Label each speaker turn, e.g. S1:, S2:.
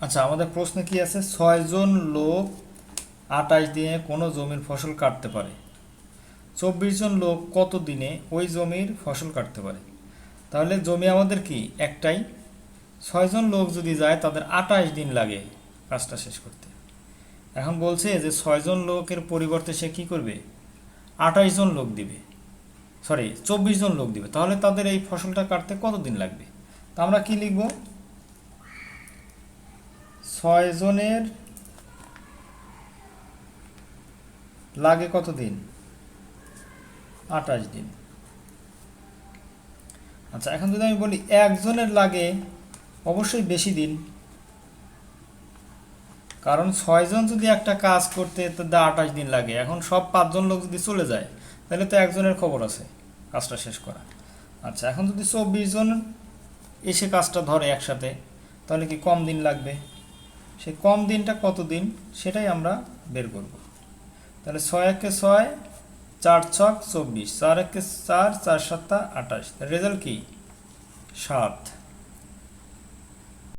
S1: আচ্ছা আমাদের প্রশ্নে কি আছে? ছয়জন লোক আটাশ দিনে কোনো জমির ফসল কাটতে পারে। চব্বিশ জন লোক কত দিনে ওই জমির ফসল কাটতে পারে? তাহলে জমি আমাদের কি? একটাই। ছয়জন লোক যদি যায়, তাদের আটাশ দিন লাগে কাজটা শেষ করতে। এখন বলছে যে ছয়জন লোকের পরিবর্তে সে কী করবে? আটাশ জন লোক দিবে। সরি চব্বিশ জন লোক দিবে। তাহলে তাদের এই ফসলটা কাটতে কত দিন লাগবে? তা আমরা কি লিখব? জনের লাগে কত দিন? আঠাশ দিন। আচ্ছা এখন যদি আমি বলি একজনের লাগে অবশ্যই বেশি দিন। কারণ ছয়জন যদি একটা কাজ করতে তাদের আঠাশ দিন লাগে। এখন সব পাঁচজন লোক যদি চলে যায়, তাহলে তো একজনের খবর আছে কাজটা শেষ করা। আচ্ছা এখন যদি চব্বিশ জন এসে কাজটা ধরে একসাথে, তাহলে কি কম দিন লাগবে? সেই কম দিনটা কত দিন, সেটাই আমরা বের করব। তাহলে ছয় একে ছয়, চার ছক চব্বিশ, চার একে চার চার সাতটা আঠাশ। রেজাল্ট কি? সাত।